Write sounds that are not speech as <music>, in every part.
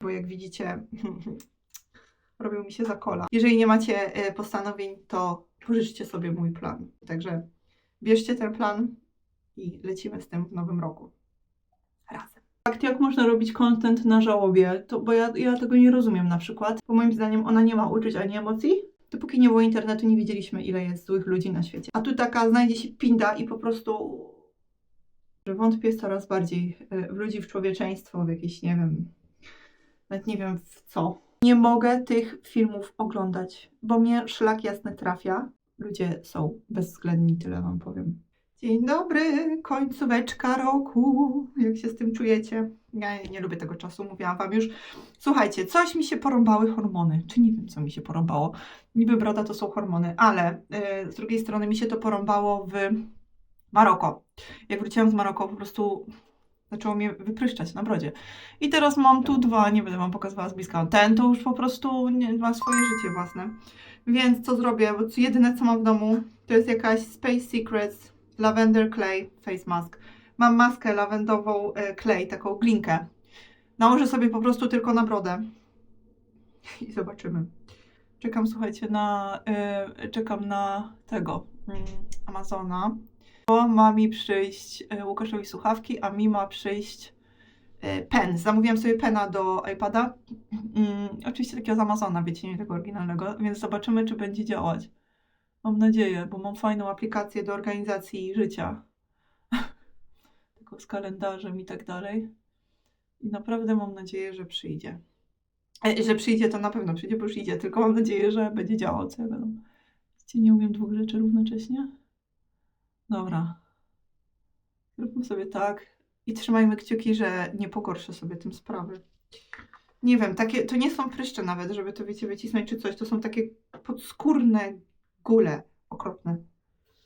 bo jak widzicie, <laughs> robią mi się za kola. Jeżeli nie macie e, postanowień, to pożyczcie sobie mój plan. Także bierzcie ten plan i lecimy z tym w nowym roku. Razem. Tak, jak można robić content na żałobie? To, bo ja, ja tego nie rozumiem na przykład. Bo moim zdaniem ona nie ma uczuć ani emocji. Dopóki nie było internetu, nie wiedzieliśmy, ile jest złych ludzi na świecie. A tu taka znajdzie się pinda i po prostu że wątpię coraz bardziej e, w ludzi, w człowieczeństwo, w jakieś, nie wiem, nawet nie wiem w co. Nie mogę tych filmów oglądać, bo mnie szlak jasny trafia. Ludzie są bezwzględni, tyle wam powiem. Dzień dobry, końcóweczka roku. Jak się z tym czujecie? Ja nie lubię tego czasu, mówiłam wam już. Słuchajcie, coś mi się porąbały hormony. Czy nie wiem, co mi się porąbało. Niby broda to są hormony, ale yy, z drugiej strony mi się to porąbało w Maroko. Jak wróciłam z Maroko, po prostu zaczęło mnie wypryszczać na brodzie. I teraz mam tu dwa, nie będę wam pokazywała z bliska. Ten to już po prostu nie, ma swoje życie własne. Więc co zrobię? Bo jedyne co mam w domu to jest jakaś Space Secrets Lavender Clay Face Mask. Mam maskę lawendową e, clay, taką glinkę. Nałożę sobie po prostu tylko na brodę. <laughs> I zobaczymy. Czekam, słuchajcie, na. e, czekam na tego. mm, Amazona. Bo ma mi przyjść e, Łukaszowi słuchawki, a mi ma przyjść e, pen. Zamówiłam sobie pena do iPada. Mm, oczywiście takiego z Amazona, wiecie, nie tego oryginalnego, więc zobaczymy, czy będzie działać. Mam nadzieję, bo mam fajną aplikację do organizacji życia. <laughs> Tylko z kalendarzem i tak dalej. I naprawdę mam nadzieję, że przyjdzie. E, że przyjdzie, to na pewno przyjdzie, bo już idzie, tylko mam nadzieję, że będzie działał, co ja. Wiecie, nie umiem dwóch rzeczy równocześnie. Dobra. Zróbmy sobie tak i trzymajmy kciuki, że nie pogorszę sobie tym sprawy. Nie wiem, takie, to nie są pryszcze nawet, żeby to wiecie, wycisnąć czy coś. To są takie podskórne gule okropne.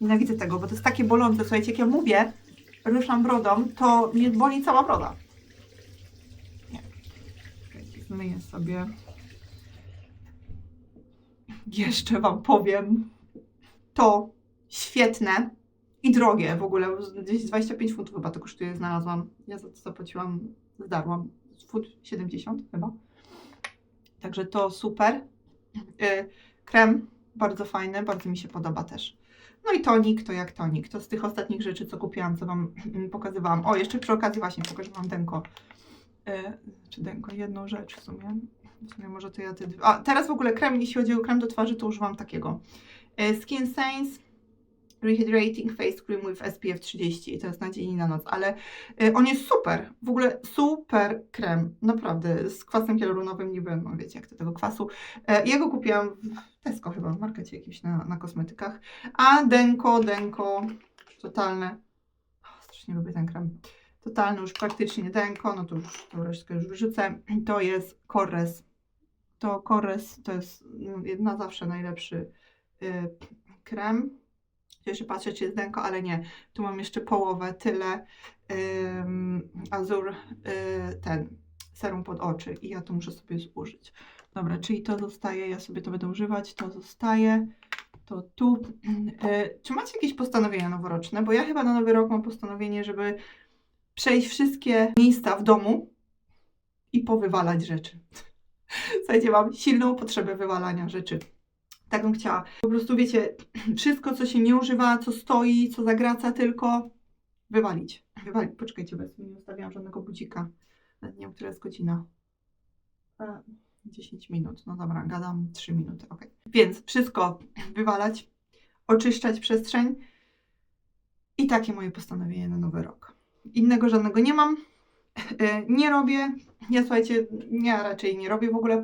Nienawidzę tego, bo to jest takie bolące. Słuchajcie, jak ja mówię, ruszam brodą, to mnie boli cała broda. Nie. Zmyję sobie. Jeszcze Wam powiem. To świetne i drogie w ogóle. Gdzieś 25 funtów chyba to kosztuje, znalazłam. Ja za to zapłaciłam, zdarłam. Funt 70 chyba. Także to super. Y, Krem bardzo fajny, bardzo mi się podoba też. No i tonik, to jak tonik. To z tych ostatnich rzeczy, co kupiłam, co Wam <clears throat> pokazywałam. O, jeszcze przy okazji właśnie pokażę Wam denko. E, czy denko? Jedną rzecz w sumie. W sumie może to ja te. A, teraz w ogóle krem, jeśli chodzi o krem do twarzy, to używam takiego. E, Skin Sense Rehydrating Face Cream with SPF 30. To jest na dzień i na noc, ale y, on jest super. W ogóle super krem. Naprawdę. Z kwasem hialuronowym niby, no wiecie jak to tego kwasu. E, ja go kupiłam w Tesco chyba, w markecie jakimś na, na kosmetykach. A Denko, Denko, totalne. O, strasznie lubię ten krem. Totalny już praktycznie Denko, no to już tą resztkę już wyrzucę. <clears throat> To jest Corres. To Corres to jest mm, na zawsze najlepszy y, krem. Czy jest denko, ale nie. Tu mam jeszcze połowę, tyle Azur, y, ten serum pod oczy i ja to muszę sobie zużyć. Dobra, czyli to zostaje, ja sobie to będę używać, to zostaje, to tu. Y, czy macie jakieś postanowienia noworoczne? Bo ja chyba na nowy rok mam postanowienie, żeby przejść wszystkie miejsca w domu i powywalać rzeczy. <laughs> Słuchajcie, mam silną potrzebę wywalania rzeczy. Tak bym chciała. Po prostu wiecie, <clears throat> wszystko co się nie używa, co stoi, co zagraca tylko, wywalić. Wywalić. Poczekajcie, sobie nie ustawiałam żadnego budzika. Nie wiem, która jest godzina. E, 10 minut. No dobra, gadam 3 minuty. ok. Więc wszystko <clears throat> wywalać, oczyszczać przestrzeń. I takie moje postanowienie na nowy rok. Innego żadnego nie mam. E, Nie robię. Ja słuchajcie, ja raczej nie robię w ogóle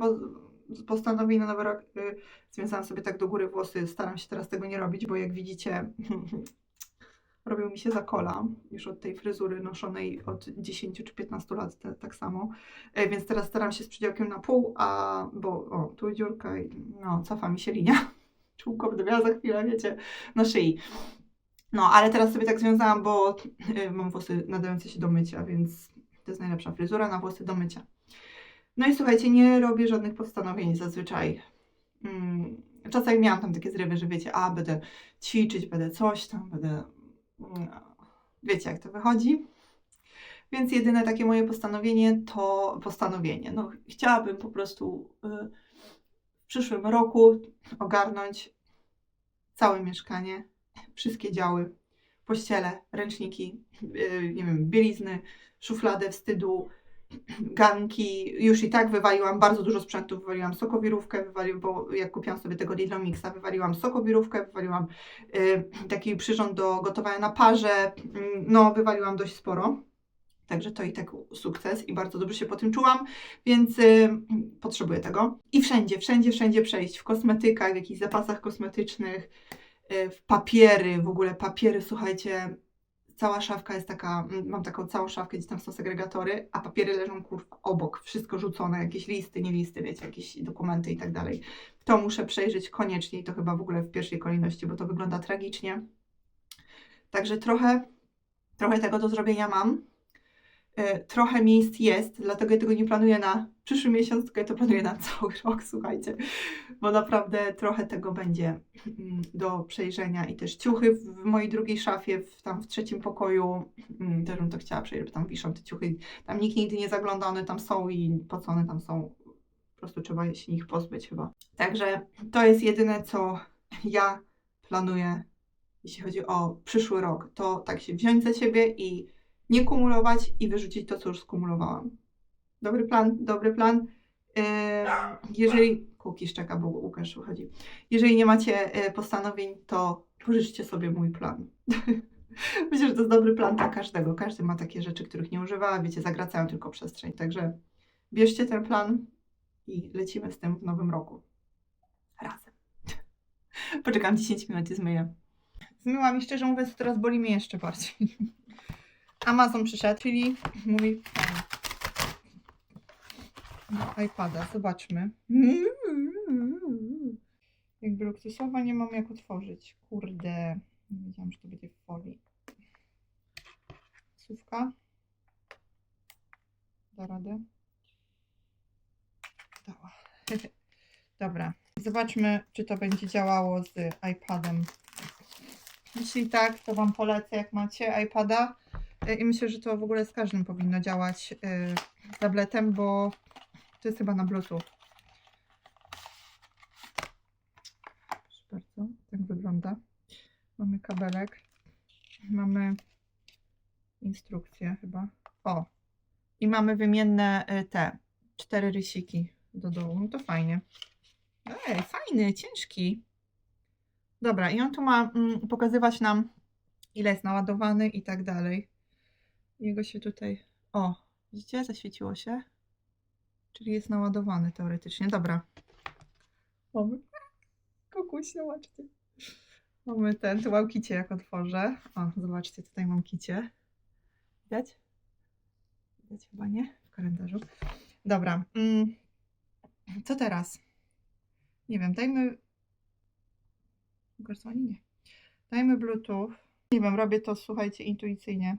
po, postanowień na nowy rok. Y, Związałam sobie tak do góry włosy. Staram się teraz tego nie robić, bo jak widzicie, <laughs> robią mi się za kola już od tej fryzury noszonej od 10 czy 15 lat te, tak samo. E, Więc teraz staram się z przydziałkiem na pół, a bo o, tu dziurka i no, cofa mi się linia. <laughs> Czółko miała za chwilę, wiecie, na szyi. No, ale teraz sobie tak związałam, bo y, mam włosy nadające się do mycia, więc to jest najlepsza fryzura na włosy do mycia. No i słuchajcie, nie robię żadnych postanowień zazwyczaj. Mm, czasami miałam tam takie zrywy, że wiecie, a będę ćwiczyć, będę coś tam, będę. mm, Wiecie, jak to wychodzi. Więc jedyne takie moje postanowienie to postanowienie. No, chciałabym po prostu y, w przyszłym roku ogarnąć całe mieszkanie, wszystkie działy, pościele, ręczniki, y, nie wiem, bielizny, szufladę wstydu, ganki. Już i tak wywaliłam bardzo dużo sprzętu. Wywaliłam sokowirówkę, wywaliłam, bo jak kupiłam sobie tego Lidl Mixa, wywaliłam sokowirówkę, wywaliłam y, taki przyrząd do gotowania na parze. Mm, No, wywaliłam dość sporo. Także to i tak sukces i bardzo dobrze się po tym czułam, więc y, potrzebuję tego. I wszędzie, wszędzie, wszędzie przejść. W kosmetykach, w jakichś zapasach kosmetycznych, y, w papiery, w ogóle papiery, słuchajcie, cała szafka jest taka, mam taką całą szafkę, gdzie tam są segregatory, a papiery leżą kurwa obok, wszystko rzucone, jakieś listy, nie listy, wiecie, jakieś dokumenty i tak dalej. To muszę przejrzeć koniecznie i to chyba w ogóle w pierwszej kolejności, bo to wygląda tragicznie. Także trochę, trochę tego do zrobienia mam. E, Trochę miejsc jest, dlatego ja tego nie planuję na przyszły miesiąc, tylko ja to planuję na <laughs> cały rok, słuchajcie, bo naprawdę trochę tego będzie mm, do przejrzenia i też ciuchy w mojej drugiej szafie, w, tam w trzecim pokoju, mm, też bym to chciała przejrzeć, tam wiszą te ciuchy, tam nikt nigdy nie zagląda, one tam są i po co one tam są, po prostu trzeba się ich pozbyć chyba. Także to jest jedyne, co ja planuję, jeśli chodzi o przyszły rok, to tak się wziąć za siebie i nie kumulować i wyrzucić to, co już skumulowałam. Dobry plan, dobry plan. Jeżeli. Kuki szczeka, bo Łukasz wychodzi. Jeżeli nie macie e, postanowień, to pożyczcie sobie mój plan. <laughs> Myślę, że to jest dobry plan dla każdego. Każdy ma takie rzeczy, których nie używa, wiecie, zagracają tylko przestrzeń. Także bierzcie ten plan i lecimy z tym w nowym roku. Razem. <laughs> Poczekam 10 minut i zmyję. Zmyłam i szczerze mówiąc, teraz boli mnie jeszcze bardziej. <laughs> Amazon przyszedł, czyli mój no, iPada. Zobaczmy. Jakby luksusowa nie mam jak otworzyć. Kurde. Nie wiedziałam, że to będzie w folii. Słówka. Da radę. Dała. <laughs> Dobra. Zobaczmy, czy to będzie działało z iPadem. Jeśli tak, to Wam polecę, jak macie iPada. I myślę, że to w ogóle z każdym powinno działać y, tabletem, bo to jest chyba na Bluetooth. Proszę bardzo, tak wygląda. Mamy kabelek. Mamy instrukcję chyba. O! I mamy wymienne y, te cztery rysiki do dołu. No to fajnie. Ej, fajny, ciężki. Dobra, i on tu ma mm, pokazywać nam, ile jest naładowany i tak dalej. Jego się tutaj. O, widzicie? Zaświeciło się. Czyli jest naładowany teoretycznie. Dobra. Mamy. Kokuś, zobaczcie. Mamy ten, tu mam kicie jak otworzę. O, zobaczcie, tutaj mam kicie. Widać? Widać chyba nie? W kalendarzu. Dobra. Mm. Co teraz? Nie wiem, dajmy... Garsoni? Nie. Dajmy Bluetooth. Nie wiem, robię to, słuchajcie, intuicyjnie.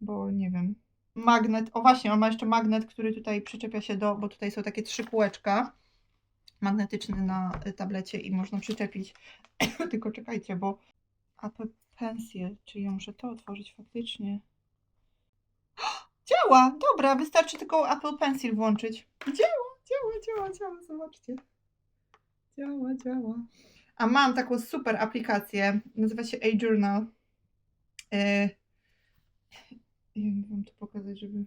Bo nie wiem. Magnet. O właśnie, on ma jeszcze magnet, który tutaj przyczepia się do... Bo tutaj są takie trzy kółeczka magnetyczne na y, tablecie i można przyczepić. <coughs> Tylko czekajcie, bo Apple Pencil, czy ja muszę to otworzyć faktycznie? <gasps> Działa! Dobra, wystarczy tylko Apple Pencil włączyć. Działa, działa, działa, działa, zobaczcie. Działa, działa. A mam taką super aplikację, nazywa się A-Journal. Yy, ja wiem wam to pokazać, żeby...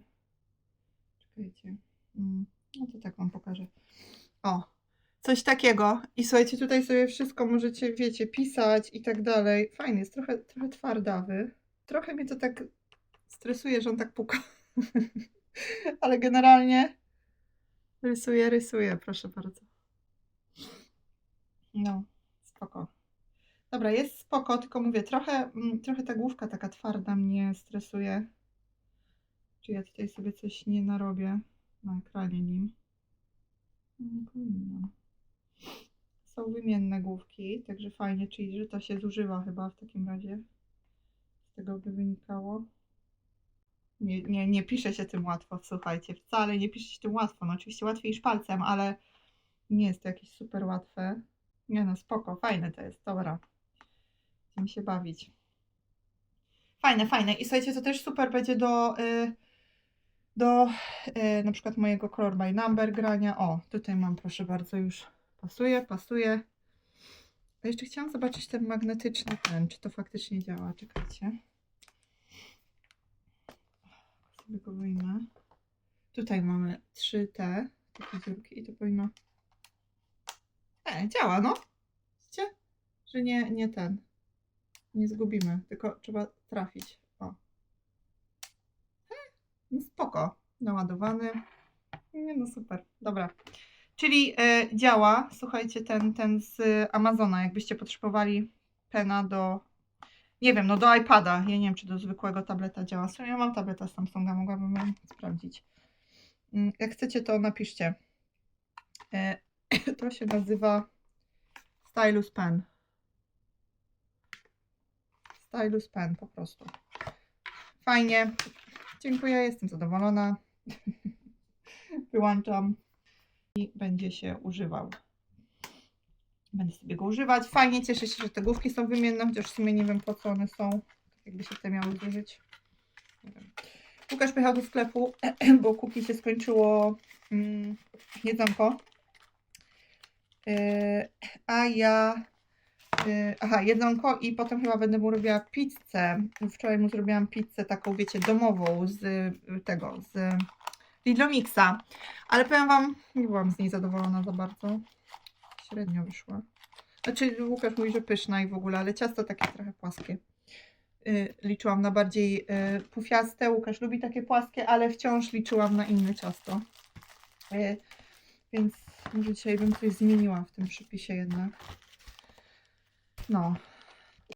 Czekajcie. Mm, No to tak wam pokażę. O, coś takiego. I słuchajcie, tutaj sobie wszystko możecie, wiecie, pisać i tak dalej. Fajny jest, trochę, trochę twardawy. Trochę mnie to tak stresuje, że on tak puka. <laughs> Ale generalnie rysuję, rysuję, proszę bardzo. No, spoko. Dobra, jest spoko, tylko mówię, trochę, mm, trochę ta główka taka twarda mnie stresuje. Czy ja tutaj sobie coś nie narobię na ekranie nim? Nie powinnam. Są wymienne główki, także fajnie, czyli że to się zużywa chyba w takim razie. Z tego by wynikało. Nie, nie, nie pisze się tym łatwo, słuchajcie, wcale nie pisze się tym łatwo. No oczywiście łatwiej niż palcem, ale nie jest to jakieś super łatwe. Nie no, spoko, fajne to jest, dobra. Będziemy się bawić. Fajne, fajne. I słuchajcie, to też super będzie do, y, do y, na przykład mojego color by number grania. O, tutaj mam, proszę bardzo, już pasuje, pasuje. A jeszcze chciałam zobaczyć ten magnetyczny ten, czy to faktycznie działa. Czekajcie. Sobie go wyjmę. Tutaj mamy 3T, takie dziurki i to powinno... E, działa, no. Widzicie? Że nie, nie ten. Nie zgubimy, tylko trzeba trafić. No spoko. Naładowany. Nie no super. Dobra. Czyli e, działa, słuchajcie, ten, ten z Amazona, jakbyście potrzebowali pena do, nie wiem, no do iPada. Ja nie wiem, czy do zwykłego tableta działa. Zresztą ja mam tableta Samsunga, mogłabym sprawdzić. Mm, Jak chcecie, to napiszcie. E, <coughs> to się nazywa Stylus Pen. Stylus Pen po prostu. Fajnie. Dziękuję, jestem zadowolona. <laughs> Wyłączam i będzie się używał. Będę sobie go używać. Fajnie, cieszę się, że te główki są wymienne, chociaż w sumie nie wiem po co one są. Tak jakby się te miały zużyć. Nie wiem. Łukasz pojechał do sklepu, <clears throat> bo kuki się skończyło mm, jedzonko. Yy, a ja Aha, jedzonko i potem chyba będę mu robiła pizzę. Wczoraj mu zrobiłam pizzę taką, wiecie, domową z y, tego, z Lidlomixa. Ale powiem Wam, nie byłam z niej zadowolona za bardzo. Średnio wyszła. Znaczy, Łukasz mówi, że pyszna i w ogóle, ale ciasto takie trochę płaskie. Yy, liczyłam na bardziej pufiaste. Łukasz lubi takie płaskie, ale wciąż liczyłam na inne ciasto. Więc może dzisiaj bym coś zmieniła w tym przepisie jednak. No.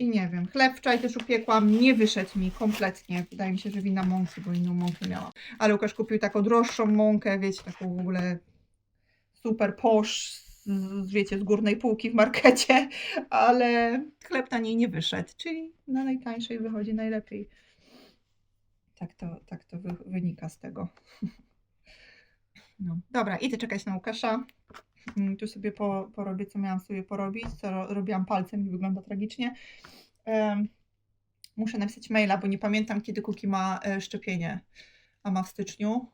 I nie wiem. Chleb wczoraj też upiekłam. Nie wyszedł mi kompletnie. Wydaje mi się, że wina mąki, bo inną mąkę miałam. Ale Łukasz kupił taką droższą mąkę, wiecie, taką w ogóle super posz, z, wiecie, z górnej półki w markecie, <laughs> ale chleb na niej nie wyszedł, czyli na najtańszej wychodzi najlepiej. Tak to, tak to wy, wynika z tego. <laughs> No. Dobra, idę czekać na Łukasza. Mm, Tu sobie po, porobię, co miałam sobie porobić, co ro, robiłam palcem i wygląda tragicznie. Muszę napisać maila, bo nie pamiętam, kiedy Kuki ma e, szczepienie. A ma w styczniu.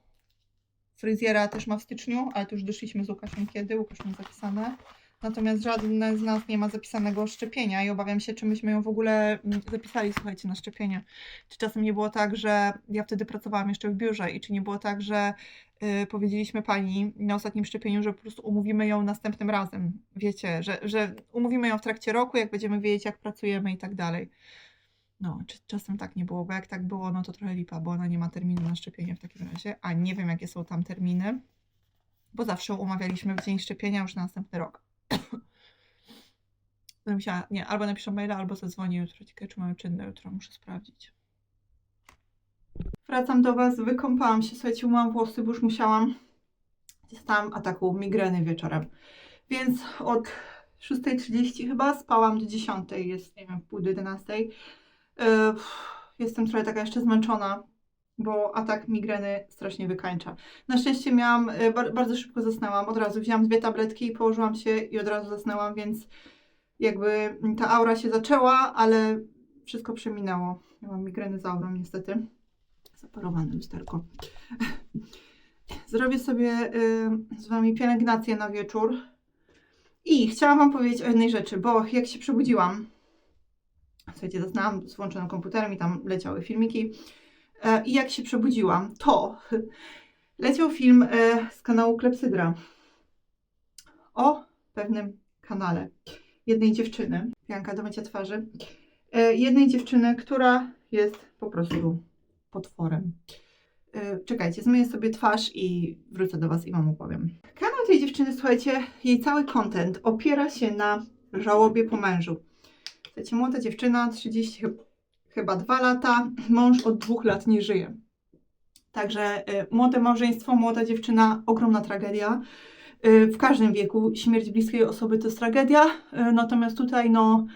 Fryzjera też ma w styczniu, ale to już doszliśmy z Łukaszem kiedy, Łukasz ma zapisane. Natomiast żaden z nas nie ma zapisanego szczepienia i obawiam się, czy myśmy ją w ogóle mm, zapisali, słuchajcie, na szczepienie. Czy czasem nie było tak, że ja wtedy pracowałam jeszcze w biurze i czy nie było tak, że powiedzieliśmy pani na ostatnim szczepieniu, że po prostu umówimy ją następnym razem. Wiecie, że, że umówimy ją w trakcie roku, jak będziemy wiedzieć, jak pracujemy i tak dalej. No, czasem tak nie było, bo jak tak było, no to trochę lipa, bo ona nie ma terminu na szczepienie w takim razie, a nie wiem, jakie są tam terminy, bo zawsze umawialiśmy w dzień szczepienia już na następny rok. <coughs> Musiała, nie, albo napiszę maila, albo zadzwonię jutro. Ciekawe, czy mamy czynne jutro, muszę sprawdzić. Wracam do Was, wykąpałam się, słuchajcie, umyłam włosy, bo już musiałam. Dostałam ataku migreny wieczorem. Więc od 6.30 chyba spałam do 10.00, jest, nie wiem, pół do 11.00. Yy, Jestem trochę taka jeszcze zmęczona, bo atak migreny strasznie wykańcza. Na szczęście miałam, bar- bardzo szybko zasnęłam, od razu wzięłam dwie tabletki, położyłam się i od razu zasnęłam, więc jakby ta aura się zaczęła, ale wszystko przeminęło. Ja mam migreny z aurą niestety. Zaparowane lusterko. <laughs> Zrobię sobie y, z Wami pielęgnację na wieczór. I chciałam Wam powiedzieć o jednej rzeczy, bo jak się przebudziłam, słuchajcie, zasnęłam z włączonym komputerem i tam leciały filmiki. E, I jak się przebudziłam, to <laughs> leciał film e, z kanału Klepsydra o pewnym kanale jednej dziewczyny, pianka do mycia twarzy, e, jednej dziewczyny, która jest po prostu potworem. E, Czekajcie, zmyję sobie twarz i wrócę do Was i Wam opowiem. Kanał tej dziewczyny, słuchajcie, jej cały content opiera się na żałobie po mężu. Słuchajcie, młoda dziewczyna, 30 chyba chyba dwa lata, mąż od dwóch lat nie żyje. Także y, młode małżeństwo, młoda dziewczyna, ogromna tragedia. Y, w każdym wieku śmierć bliskiej osoby to jest tragedia, y, natomiast tutaj no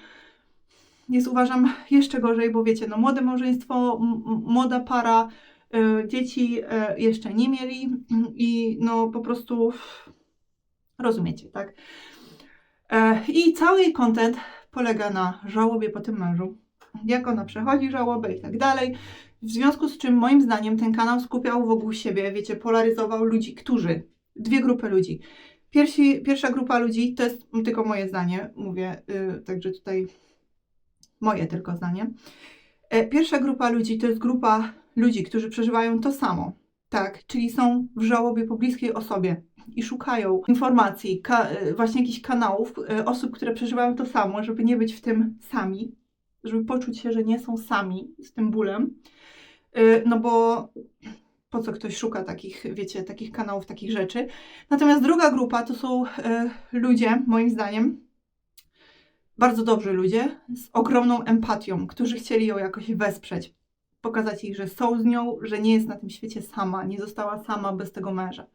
jest uważam jeszcze gorzej, bo wiecie, no młode małżeństwo, młoda para, y, dzieci y, jeszcze nie mieli i no po prostu rozumiecie, tak? E, I cały jej content polega na żałobie po tym mężu jak ona przechodzi żałobę i tak dalej. W związku z czym moim zdaniem ten kanał skupiał wokół siebie, wiecie, polaryzował ludzi, którzy, dwie grupy ludzi. Pierwsi, pierwsza grupa ludzi, to jest tylko moje zdanie, mówię, yy, także tutaj moje tylko zdanie. E, Pierwsza grupa ludzi to jest grupa ludzi, którzy przeżywają to samo, tak, czyli są w żałobie po bliskiej osobie i szukają informacji, e, właśnie jakichś kanałów, e, osób, które przeżywają to samo, żeby nie być w tym sami, żeby poczuć się, że nie są sami z tym bólem. No bo po co ktoś szuka takich, wiecie, takich kanałów, takich rzeczy. Natomiast druga grupa to są ludzie, moim zdaniem, bardzo dobrzy ludzie z ogromną empatią, którzy chcieli ją jakoś wesprzeć. Pokazać jej, że są z nią, że nie jest na tym świecie sama, nie została sama bez tego męża.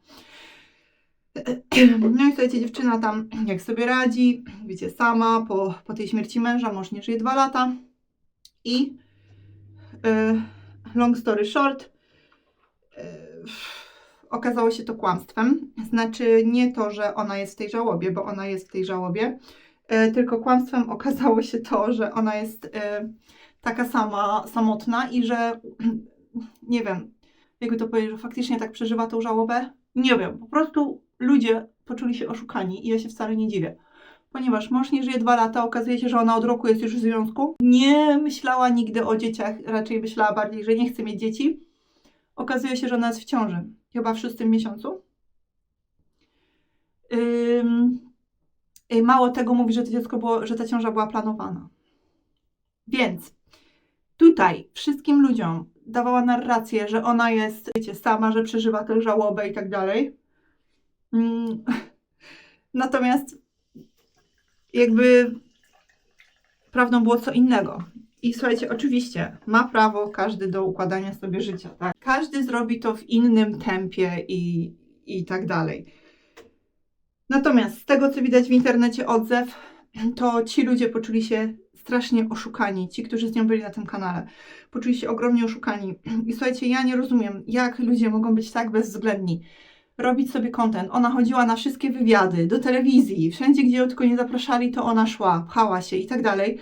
<clears throat> No i słuchajcie, dziewczyna tam jak sobie radzi, wiecie, sama po, po tej śmierci męża, mąż nie żyje dwa lata i y, long story short, y, okazało się to kłamstwem. Znaczy nie to, że ona jest w tej żałobie, bo ona jest w tej żałobie, tylko kłamstwem okazało się to, że ona jest y, taka sama, samotna i że <clears throat> nie wiem, jakby to powiedzieć, że faktycznie tak przeżywa tą żałobę. Nie wiem, po prostu ludzie poczuli się oszukani i ja się wcale nie dziwię. Ponieważ mąż nie żyje dwa lata, okazuje się, że ona od roku jest już w związku. Nie myślała nigdy o dzieciach, raczej myślała bardziej, że nie chce mieć dzieci. Okazuje się, że ona jest w ciąży, chyba w szóstym miesiącu. Mało tego mówi, że to dziecko było, że ta ciąża była planowana. Więc tutaj wszystkim ludziom dawała narrację, że ona jest, wiecie, sama, że przeżywa tę żałobę i tak dalej. Mm, <laughs> Natomiast jakby prawdą było co innego. I słuchajcie, oczywiście ma prawo każdy do układania sobie życia, tak? Każdy zrobi to w innym tempie i, i tak dalej. Natomiast z tego, co widać w internecie odzew, to ci ludzie poczuli się strasznie oszukani, ci, którzy z nią byli na tym kanale. Poczuli się ogromnie oszukani. I słuchajcie, ja nie rozumiem, jak ludzie mogą być tak bezwzględni. Robić sobie content. Ona chodziła na wszystkie wywiady, do telewizji, wszędzie, gdzie ją tylko nie zapraszali, to ona szła, pchała się i tak dalej.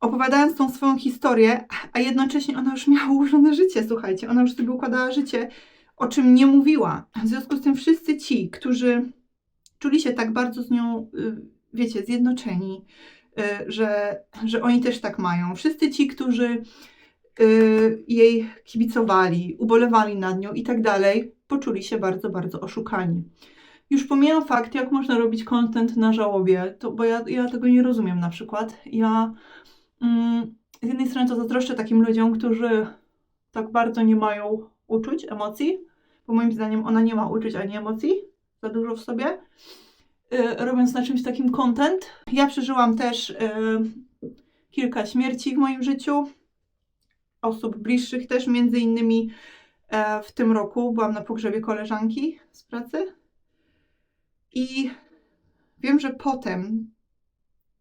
Opowiadając tą swoją historię, a jednocześnie ona już miała ułożone życie, słuchajcie, ona już sobie układała życie, o czym nie mówiła. W związku z tym wszyscy ci, którzy czuli się tak bardzo z nią, y, wiecie, zjednoczeni, y, że, że oni też tak mają. Wszyscy ci, którzy y, jej kibicowali, ubolewali nad nią i tak dalej, poczuli się bardzo, bardzo oszukani. Już pomijam fakt, jak można robić content na żałobie, to, bo ja, ja tego nie rozumiem na przykład. Ja mm, z jednej strony to zazdroszczę takim ludziom, którzy tak bardzo nie mają uczuć, emocji, bo moim zdaniem ona nie ma uczuć ani emocji za dużo w sobie. Y, robiąc na czymś takim content. Ja przeżyłam też y, kilka śmierci w moim życiu, osób bliższych też, między innymi e, w tym roku byłam na pogrzebie koleżanki z pracy i wiem, że potem,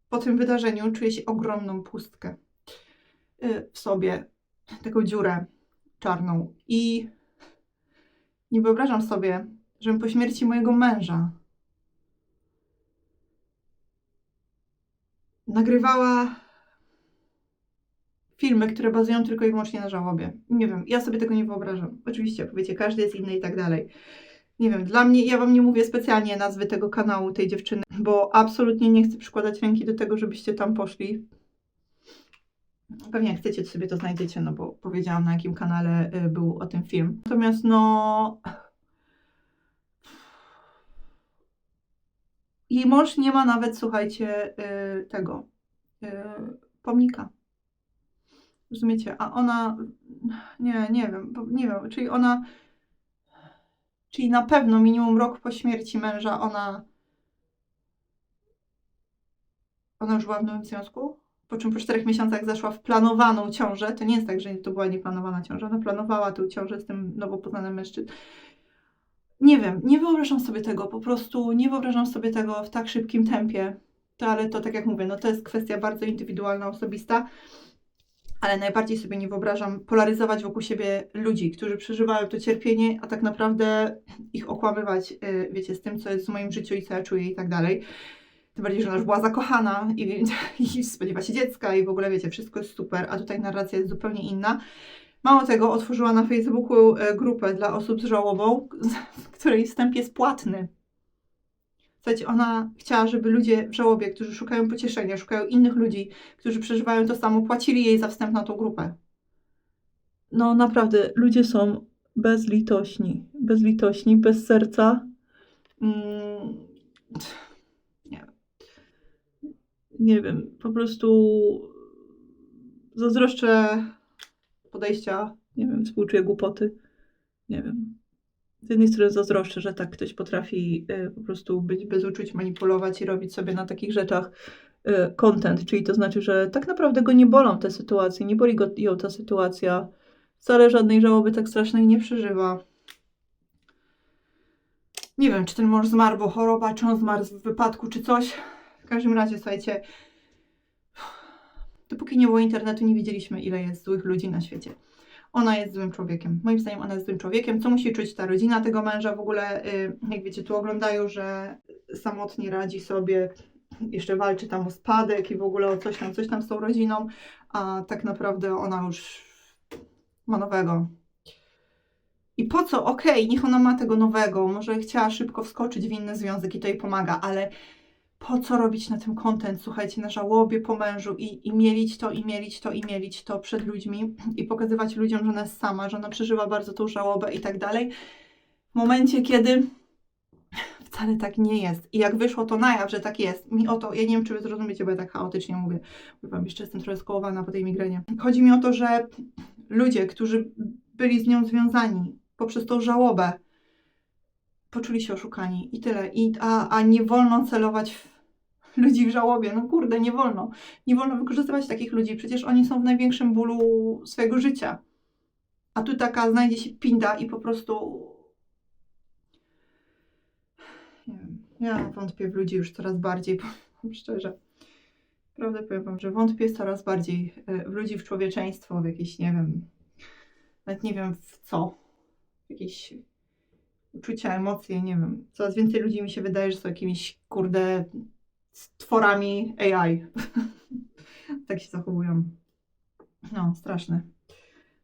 po tym wydarzeniu czuję się ogromną pustkę y, w sobie, taką dziurę czarną i nie wyobrażam sobie, żebym po śmierci mojego męża nagrywała filmy, które bazują tylko i wyłącznie na żałobie. Nie wiem, ja sobie tego nie wyobrażam. Oczywiście, powiecie, każdy jest inny i tak dalej. Nie wiem, dla mnie, ja Wam nie mówię specjalnie nazwy tego kanału, tej dziewczyny, bo absolutnie nie chcę przykładać ręki do tego, żebyście tam poszli. Pewnie jak chcecie, to sobie to znajdziecie, no bo powiedziałam na jakim kanale y, był o tym film. Natomiast no... Jej mąż nie ma nawet, słuchajcie, y, tego y, pomnika. Rozumiecie? A ona, nie, nie wiem, nie wiem, czyli ona, czyli na pewno minimum rok po śmierci męża ona, ona już była w nowym związku, po czym po czterech miesiącach zaszła w planowaną ciążę. To nie jest tak, że to była nieplanowana ciąża, ona planowała tę ciążę z tym nowo poznanym mężczyzną. Nie wiem, nie wyobrażam sobie tego, po prostu nie wyobrażam sobie tego w tak szybkim tempie. To, ale to tak jak mówię, no to jest kwestia bardzo indywidualna, osobista ale najbardziej sobie nie wyobrażam polaryzować wokół siebie ludzi, którzy przeżywają to cierpienie, a tak naprawdę ich okłamywać, y, wiecie, z tym, co jest w moim życiu i co ja czuję i tak dalej. Tym bardziej, że ona już była zakochana i, <laughs> i spodziewa się dziecka i w ogóle wiecie, wszystko jest super, a tutaj narracja jest zupełnie inna. Mało tego, otworzyła na Facebooku e, grupę dla osób z żałobą, której wstęp jest płatny. Słuchajcie, ona chciała, żeby ludzie w żałobie, którzy szukają pocieszenia, szukają innych ludzi, którzy przeżywają to samo, płacili jej za wstęp na tą grupę. No naprawdę, ludzie są bezlitośni. Bezlitośni, bez serca. Mm. Nie wiem, po prostu zazdroszczę podejścia, nie wiem, współczuję głupoty. Nie wiem. Z jednej strony zazdroszczę, że tak ktoś potrafi y, po prostu być bez uczuć, manipulować i robić sobie na takich rzeczach y, content, czyli to znaczy, że tak naprawdę go nie bolą te sytuacje, nie boli go ją ta sytuacja, wcale żadnej żałoby tak strasznej nie przeżywa. Nie wiem, czy ten mąż zmarł, bo choroba, czy on zmarł w wypadku, czy coś. W każdym razie, słuchajcie, dopóki nie było internetu, nie wiedzieliśmy, ile jest złych ludzi na świecie. Ona jest złym człowiekiem. Moim zdaniem ona jest złym człowiekiem. Co musi czuć ta rodzina tego męża? W ogóle, y, jak wiecie, tu oglądają, że samotnie radzi sobie, jeszcze walczy tam o spadek i w ogóle o coś tam, coś tam z tą rodziną, a tak naprawdę ona już ma nowego. I po co? Okej, niech ona ma tego nowego. Może chciała szybko wskoczyć w inny związek i to jej pomaga, ale po co robić na tym content, słuchajcie, na żałobie po mężu i, i mielić to, i mielić to, i mielić to przed ludźmi i pokazywać ludziom, że ona jest sama, że ona przeżyła bardzo tą żałobę i tak dalej. W momencie, kiedy wcale tak nie jest. I jak wyszło to na jaw, że tak jest, mi o to, ja nie wiem, czy wy zrozumiecie, bo ja tak chaotycznie mówię, mówię wam, jeszcze jestem trochę skołowana po tej migrenie. Chodzi mi o to, że ludzie, którzy byli z nią związani poprzez tą żałobę, poczuli się oszukani i tyle. I, a, a nie wolno celować w <laughs> ludzi w żałobie. No kurde, nie wolno. Nie wolno wykorzystywać takich ludzi. Przecież oni są w największym bólu swojego życia. A tu taka znajdzie się pinda i po prostu. Nie wiem. Ja wątpię w ludzi już coraz bardziej, <laughs> powiem szczerze. Prawdę powiem wam, że wątpię coraz bardziej e, w ludzi, w człowieczeństwo, w jakieś, nie wiem, nawet nie wiem w co. W jakieś uczucia, emocje, nie wiem. Coraz więcej ludzi mi się wydaje, że są jakimiś, kurde, stworami AI. <laughs> tak się zachowują. No, straszne.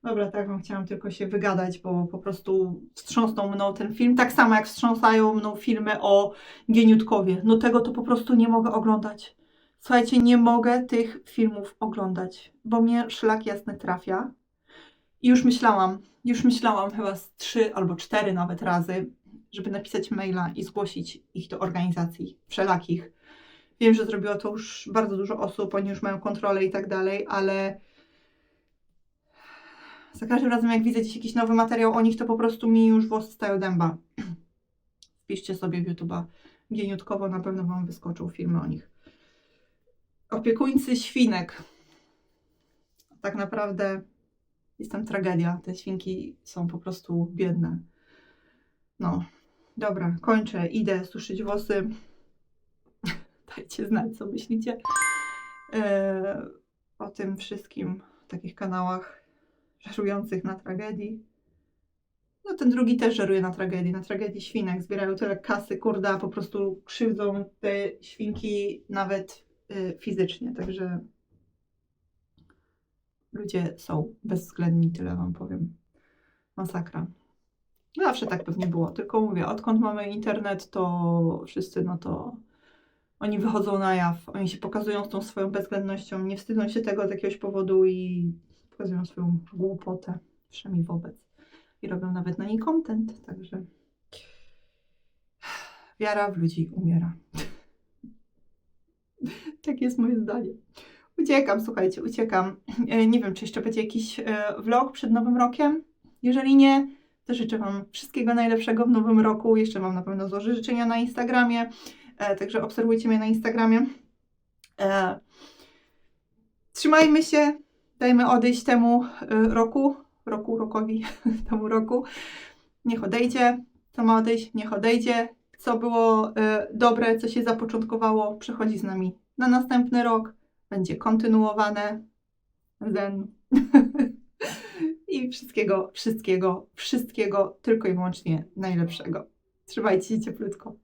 Dobra, tak wam chciałam tylko się wygadać, bo po prostu wstrząsnął mną ten film. Tak samo jak wstrząsają mną filmy o Gieniutkowie. No tego to po prostu nie mogę oglądać. Słuchajcie, nie mogę tych filmów oglądać, bo mnie szlak jasny trafia. I już myślałam, już myślałam chyba z trzy albo cztery nawet razy, żeby napisać maila i zgłosić ich do organizacji wszelakich. Wiem, że zrobiło to już bardzo dużo osób, oni już mają kontrolę i tak dalej, ale za każdym razem, jak widzę gdzieś jakiś nowy materiał o nich, to po prostu mi już włosy stają dęba. <clears throat> Wpiszcie sobie w YouTube'a gieniutkowo, na pewno Wam wyskoczą filmy o nich. Opiekuńcy świnek. Tak naprawdę jest tam tragedia. Te świnki są po prostu biedne. No, dobra, kończę, idę suszyć włosy. <laughs> Dajcie znać, co myślicie e, o tym wszystkim w takich kanałach żerujących na tragedii. No ten drugi też żeruje na tragedii, na tragedii świnek. Zbierają tyle kasy, kurda, po prostu krzywdzą te świnki nawet y, fizycznie. Także ludzie są bezwzględni, tyle wam powiem. Masakra. Zawsze tak pewnie było, tylko mówię, odkąd mamy internet, to wszyscy, no to oni wychodzą na jaw, oni się pokazują z tą swoją bezwzględnością, nie wstydzą się tego z jakiegoś powodu i pokazują swoją głupotę wszemi wobec. I robią nawet na niej content, także wiara w ludzi umiera. <laughs> tak jest moje zdanie. Uciekam, słuchajcie, uciekam. E, Nie wiem, czy jeszcze będzie jakiś e, vlog przed Nowym Rokiem. Jeżeli nie, to życzę Wam wszystkiego najlepszego w Nowym Roku. Jeszcze Wam na pewno złożę życzenia na Instagramie, e, także obserwujcie mnie na Instagramie. Trzymajmy się, dajmy odejść temu roku, roku, rokowi, <laughs> temu roku. Niech odejdzie, co ma odejść, niech odejdzie. Co było dobre, co się zapoczątkowało, przechodzi z nami na następny rok będzie kontynuowane. Zen. <laughs> I wszystkiego, wszystkiego, wszystkiego tylko i wyłącznie najlepszego. Trzymajcie się cieplutko.